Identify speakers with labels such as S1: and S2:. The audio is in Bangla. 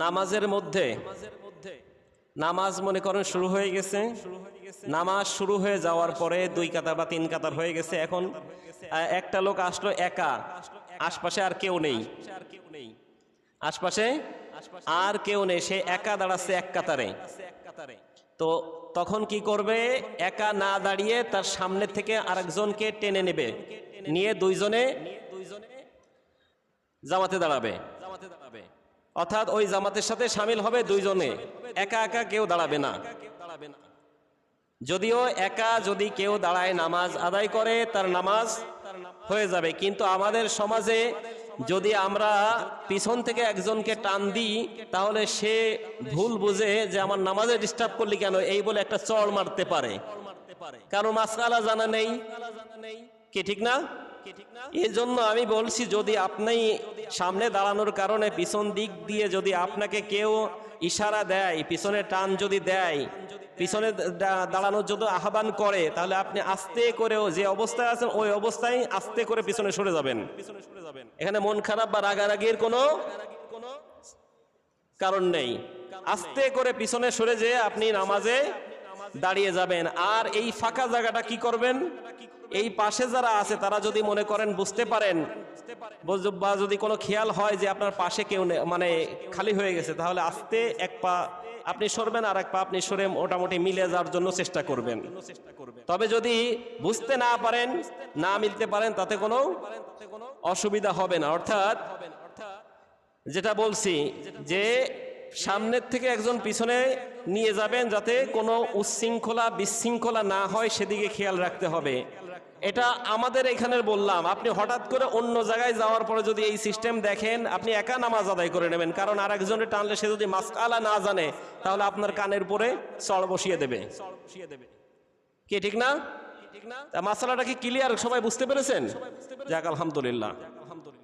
S1: নামাজের মধ্যে, নামাজ মনে করেন শুরু হয়ে গেছে। নামাজ শুরু হয়ে যাওয়ার পরে দুই কাতার বা তিন কাতার হয়ে গেছে। এখন একটা লোক আসলো একা। আশপাশে আর কেউ নেই। আশপাশে আর কেউ নেই। সে একা দাঁড়াচ্ছে এক কাতারে। তো তখন কি করবে? একা না দাঁড়িয়ে তার সামনে থেকে আরেকজনকে টেনে নেবে। নিয়ে দুইজনে দাঁড়াবে জামাতে দাঁড়াবে। অর্থাৎ ওই জামাতের সাথে সামিল হবে দুইজনে। একা একা কেউ দাঁড়াবে না। যদিও একা যদি কেউ দাঁড়ায়, নামাজ আদায় করে, তার নামাজ হয়ে যাবে। কিন্তু আমাদের সমাজে যদি আমরা পিছন থেকে একজনকে টান দিই, তাহলে সে ভুল বুঝে যে আমার নামাজে ডিস্টার্ব করলি কেন? এই বলে একটা চড় মারতে পারে। কারণ মাসকালা জানা নেই। কি ঠিক না? এই জন্য আমি বলছি, যদি আপনি সামনে দাঁড়ানোর কারণে পিছন দিক দিয়ে যদি আপনাকে কেউ ইশারা দেয় পিছনে টান যদি দেয়, পিছনে দাঁড়ানোর যদি আহ্বান করে, তাহলে আপনি আস্তে করেও যে অবস্থায় আছেন, ওই অবস্থায় আস্তে করে পিছনে সরে যাবেন। এখানে মন খারাপ বা রাগারাগির কোনো কারণ নেই। আস্তে করে পিছনে সরে যেয়ে আপনি নামাজে দাঁড়িয়ে যাবেন। আর এই ফাঁকা জায়গাটা কি করবেন? এই পাশে যারা আছে, তারা যদি মনে করেন বুঝতে পারেন, বা যদি কোনো খেয়াল হয় যে আপনার পাশে কেউ মানে খালি হয়ে গেছে, তাহলে আস্তে এক পা আপনি সরবেন আর এক পা আপনি সরে মোটামুটি মিলে যাওয়ার জন্য চেষ্টা করবেন। তবে যদি বুঝতে না পারেন, না মিলতে পারেন, তাতে কোনো অসুবিধা হবে না। অর্থাৎ যেটা বলছি যে সামনের থেকে একজন পিছনে নিয়ে যাবেন যাতে কোনো উচ্ছৃঙ্খলা, বিশৃঙ্খলা না হয়, সেদিকে খেয়াল রাখতে হবে। এটা আমাদের এখানের বললাম। আপনি হঠাৎ করে অন্য জায়গায় যাওয়ার পরে যদি এই সিস্টেম দেখেন, আপনি একা নামাজ আদায় করে নেবেন। কারণ আর একজনে টানলে সে যদি মাসকালা না জানে, তাহলে আপনার কানের পরে চড় বসিয়ে দেবে। কি ঠিক না? মাসালাটা কি ক্লিয়ার সবাই বুঝতে পেরেছেন? যাক, আলহামদুলিল্লাহ।